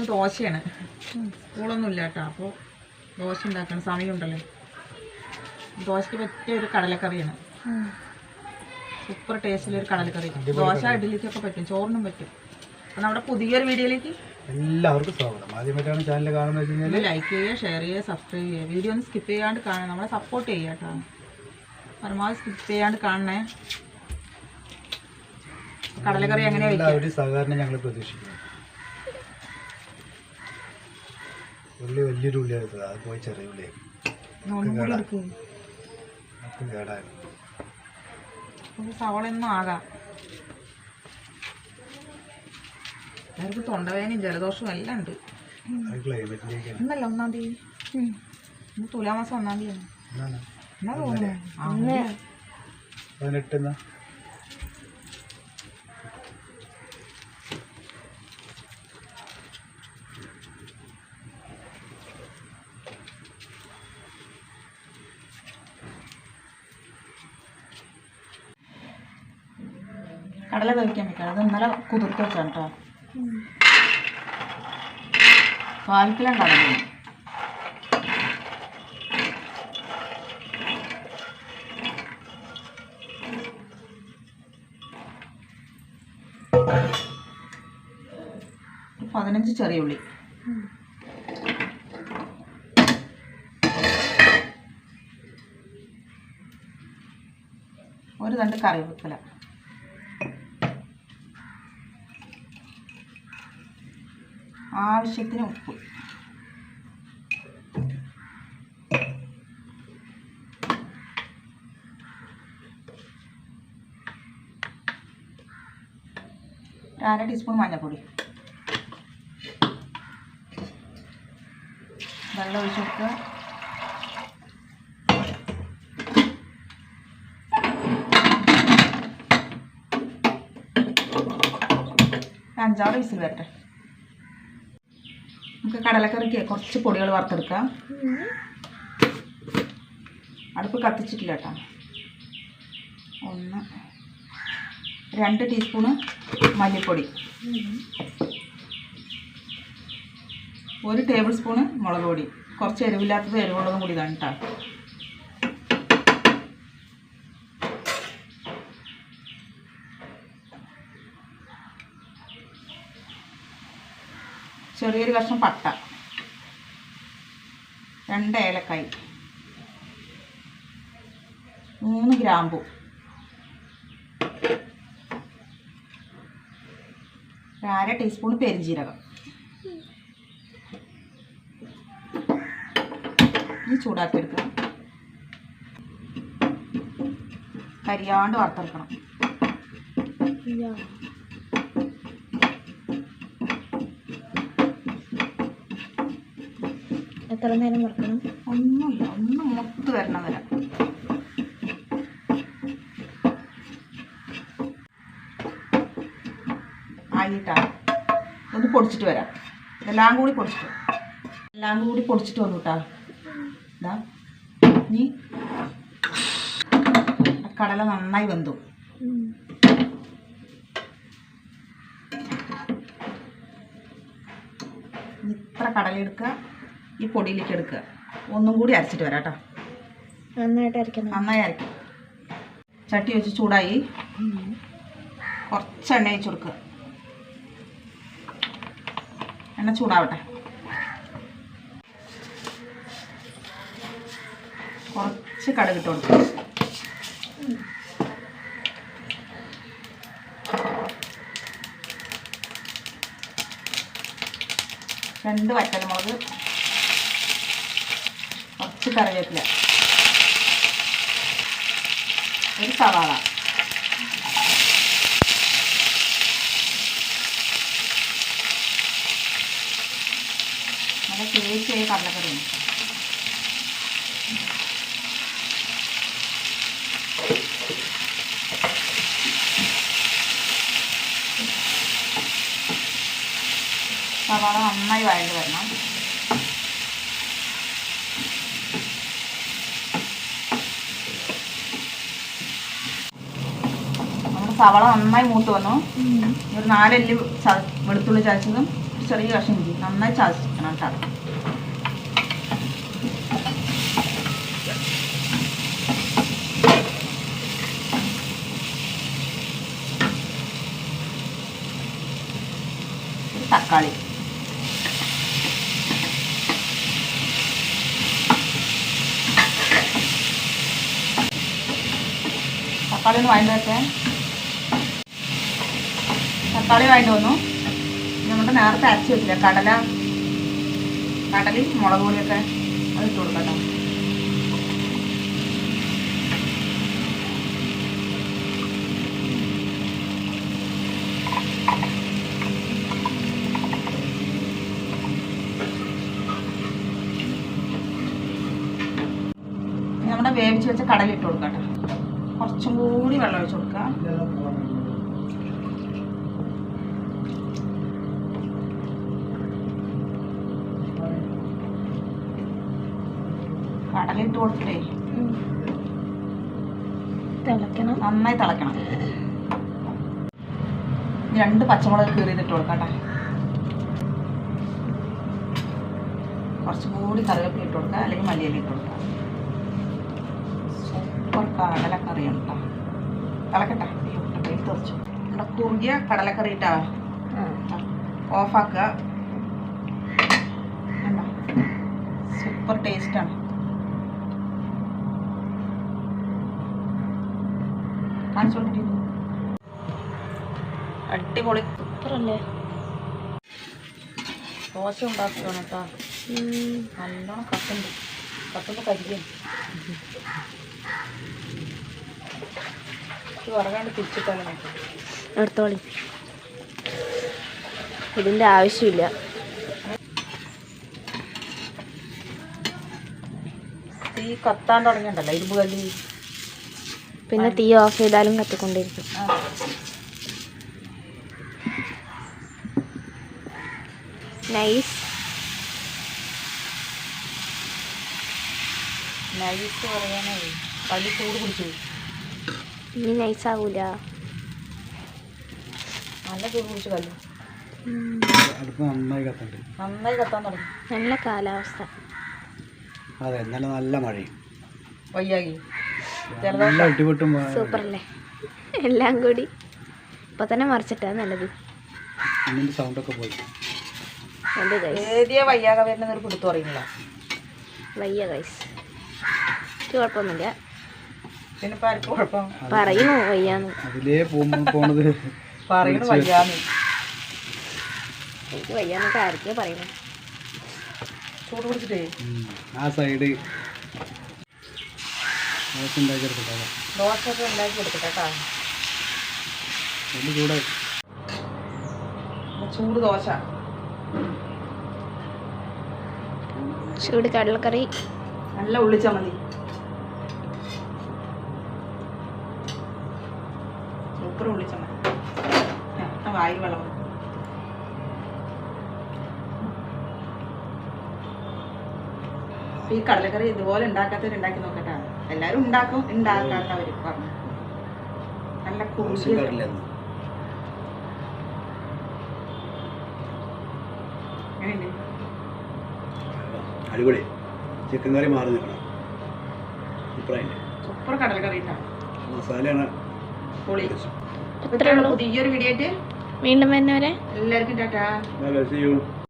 ഇത് ദോശയാണ്. സ്കൂളൊന്നുമില്ല കേട്ടോ അപ്പോൾ ദോശ ഉണ്ടാക്കണം. സമയമുണ്ടല്ലോ. ദോശയ്ക്ക് പറ്റിയ ഒരു കടലക്കറിയാണ്. സൂപ്പർ ടേസ്റ്റിലൊരു കടലക്കറി. ദോശ ഇഡ്ഡലിക്കൊക്കെ പറ്റും. ചോറിനും പറ്റും. അപ്പം നമ്മുടെ പുതിയൊരു വീഡിയോയിലേക്ക് എല്ലാവർക്കും സ്വാഗതം. ആദ്യമായിട്ടാണ് ചാനൽ കാണുന്നത് കഴിഞ്ഞാൽ ലൈക്ക് ചെയ്യുക ഷെയർ ചെയ്യുക സബ്സ്ക്രൈബ് ചെയ്യുക. വീഡിയോ ഒന്ന് സ്കിപ്പ് ചെയ്യാണ്ട് കാണുക. നമ്മളെ സപ്പോർട്ട് ചെയ്യുക കേട്ടോ. പരമാവധി സ്കിപ്പ് ചെയ്യാണ്ട് കാണണേ. കടലക്കറി എങ്ങനെയാണ് സഹകരണം ഞങ്ങൾ പ്രതീക്ഷിക്കുന്നു. ഉള്ളി വലിയൊരു ഉള്ളി എടുത്തത്. അത് പോയി ചെറിയ ഉള്ളി ഒന്നും കൂടി എടുക്കുക നമുക്ക് കേടായി നമുക്ക് സവളയൊന്നും ആകാം. എല്ലാവർക്കും തൊണ്ടവേദനയും ജലദോഷവും എല്ലാം ഉണ്ട്. ഇന്നല്ല ഒന്നാം തീയതി. ഇന്ന് തുലാമാസം ഒന്നാം തീയതി എന്നാ തോന്നുന്നു? കടല വേവിക്കാൻ വെക്കണം അത് ഇന്നലെ കുതിർത്ത് വെച്ചാണ് കേട്ടോ. പാൽക്കിലുണ്ടാവും പതിനഞ്ച് ചെറിയ ഉള്ളി. ഒരു രണ്ട് കറിവേപ്പില. ആവശ്യത്തിന് ഉപ്പ്. അര ടീസ്പൂൺ മഞ്ഞൾപ്പൊടി. വെള്ളം ഒഴിച്ച് കൊടുക്കുക. അഞ്ചാറ് വിസിൽ വരട്ടെ. നമുക്ക് കടലക്കറിക്ക് കുറച്ച് പൊടികൾ വറുത്തെടുക്കാം. അടുപ്പ് കത്തിച്ചിട്ടില്ല കേട്ടോ. ഒന്ന് രണ്ട് ടീസ്പൂണ് മല്ലിപ്പൊടി. ഒരു ടേബിൾ സ്പൂണ് മുളക് പൊടി. കുറച്ച് എരിവില്ലാത്തത് എരിവുള്ളതും കൂടി ഇതാണ് കേട്ടോ. ചെറിയൊരു കഷ്ണം പട്ട. രണ്ട് ഏലക്കായി. മൂന്ന് ഗ്രാമ്പു. അര ടീസ്പൂൺ പെരിഞ്ചീരകം ഇനി ചൂടാക്കി എടുക്കണം കരിയാണ്ട് വറുത്തെടുക്കണം. എത്ര നേരം വറക്കണം ഒന്നുമില്ല ഒന്നും മുത്ത് വരണം വരെ. ആയിട്ടാണ് ഒന്ന് പൊടിച്ചിട്ട് വരാം. എല്ലാം കൂടി പൊടിച്ചിട്ട്. എല്ലാം കൂടി പൊടിച്ചിട്ട് വന്നു കേട്ടാ ആ കടല നന്നായി വെന്തു. ഇത്ര കടല എടുക്കുക. ഈ പൊടിയിലേക്ക് എടുക്കുക. ഒന്നും കൂടി അരച്ചിട്ട് വരാം കേട്ടോ. നന്നായിട്ട് അരക്കണം നന്നായി അരക്കും ചട്ടി വെച്ച് ചൂടായി. കുറച്ച് എണ്ണ വെച്ച് കൊടുക്കുക എണ്ണ ചൂടാവട്ടെ. കുറച്ച് കടുക് ഇട്ട് കൊടുക്കുക രണ്ട് വറ്റൽമുളക് കുറച്ച് കറിവേപ്പില. ഒരു സവാള. നല്ല ടേസ്റ്റിയായ കടലക്കറി. സവാള നന്നായി വഴണ്ട് വരണം. സവാള നന്നായി മൂത്ത് വന്നു. ഒരു നാലല്ലി വെളുത്തുള്ളി ചതച്ചതും ചെറിയ കഷ്ണം ഇഞ്ചി. നന്നായി ചതച്ചിരിക്കണം കേട്ടോ. തക്കാളി. തക്കാളി ഒന്ന് വെച്ചേ. തക്കാളി വാങ്ങിട്ട് വന്നു. നമ്മുടെ നേരത്തെ അരച്ച് വെച്ചില്ല കടല കടലി മുളക് പൊടിയൊക്കെ അത് ഇട്ട് കൊടുക്കട്ടോ നമ്മുടെ വേവിച്ച് വെച്ച കടലിട്ട് കൊടുക്കട്ടെ കുറച്ചും കൂടി വെള്ളം ഒഴിച്ച് കൊടുക്കാം. കടല ഇട്ട് കൊടുത്തിട്ടേ. ഉം. തിളയ്ക്കണം. നന്നായി തിളക്കണം രണ്ട് പച്ചമുളക് കീറിയിട്ട് കൊടുക്കട്ടെ. കുറച്ചും കൂടി കറിവേപ്പില ഇട്ട് കൊടുക്കുക അല്ലെങ്കിൽ മല്ലിയില ഇട്ട് കൊടുക്കുക സൂപ്പർ കടലക്കറി ഉണ്ടോ തിളക്കട്ടെ. കയ്യിൽ തെറിച്ചു. നമ്മുടെ കുറുകിയ കടലക്കറി ഇട്ടാ ഓഫാക്കുക? സൂപ്പർ ടേസ്റ്റാണ് കാണിച്ചു കൊടുത്തിട്ട് അടിപൊളി. സൂപ്പറല്ലേ? ദോശ ഉണ്ടാക്കുകയാണ് കേട്ടോ. നല്ലോണം കത്തുണ്ട് കത്തുമ്പോൾ കരിയാണ് വറകാണ്ട് തിരിച്ചിട്ടാലും നോക്കാം എടുത്തോളി. ഇതിന്റെ ആവശ്യമില്ല. തീ കത്താൻ തുടങ്ങിയുണ്ടല്ലോ ഇരുമ്പ് കല്ലി. പിന്നെ തീ ഓഫ് ചെയ്താലും കത്തിക്കൊണ്ടിരിക്കും. നൈസ് നൈസ് പറയാനേ ചൂട് പിടിച്ചു. ഇനി നൈസ് ആവൂല. നല്ല ചൂട് പിടിച്ചു കല്ലു ഉം. അടുപ്പ് നന്നായി കത്തുണ്ട്. നന്നായി കത്താൻ തുടങ്ങി. നല്ല കാലാവസ്ഥ. അതെ ഇന്നലെ നല്ല മഴയും. വയ്യാകി നല്ല ഇടിപൊട്ടും സൂപ്പർ അല്ലേ എല്ലാം കൂടി. ഇപ്പൊ തന്നെ മറിച്ചിട്ടാ നല്ലത്. വയ്യ ഗൈസ് കുഴപ്പമൊന്നുമില്ല. പറയുന്നു വയ്യാന്ന്. അതിലേ പോണത് പറയണു വയ്യാന്ന്. എനിക്ക് വയ്യാന്നൊക്കെ ആർക്കേ പറയുന്നു. ആ സൈഡ് ദോശ ഉണ്ടാക്കിയെടുക്കട്ടെ ദോശ ഒക്കെ ഉണ്ടാക്കി കൊടുക്കട്ടെ കേട്ടോ. ചൂടായി. ചൂട് ദോശ. ചൂട് കടലക്കറി. നല്ല ഉള്ളിച്ചമതി സൂപ്പർ ഉള്ളിച്ചമതി ആ, വായിൽ വെള്ളം. ഈ കടലക്കറി ഇതുപോലെ ഉണ്ടാക്കാത്തവരുണ്ടാക്കി നോക്കട്ടെ. എല്ലാരും ഉണ്ടാക്കും ഉണ്ടാക്കാത്തവര് പറഞ്ഞു. നല്ല എങ്ങനെയുണ്ട് അടിപൊളി. ചിക്കൻ കറി മാറി നിൽക്കണം. സൂപ്പർ കടലക്കറി ഇട്ടാ മസാലയാണ് പുതിയൊരു വീഡിയോ ആയിട്ട്. വീണ്ടും വരുന്നവരെ. എല്ലാവർക്കും ടാറ്റാ.